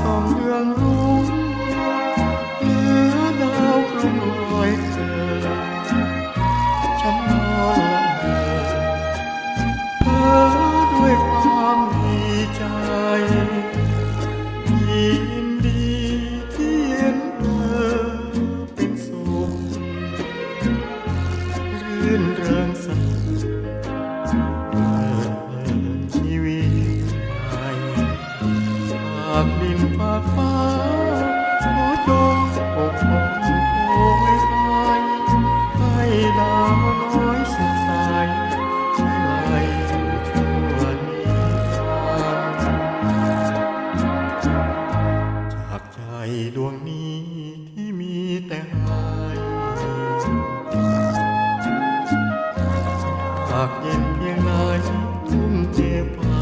สองเรืองรุ่งเหนือดาวคลุมลอยเธอฉันนอนละเมอเพ้อด้วยความดีใจ ยินดีที่เห็นเธอเป็นสุขรื่นเริงสนุก ฟ้าขอจงปกป้องโอ้ยไให้ดาวน้อยสดใสช่ยชั่วนนดร์จากใจดวงนี้ที่มีแต่ให้หากเย็นเพียงไหนทุ่มเทไป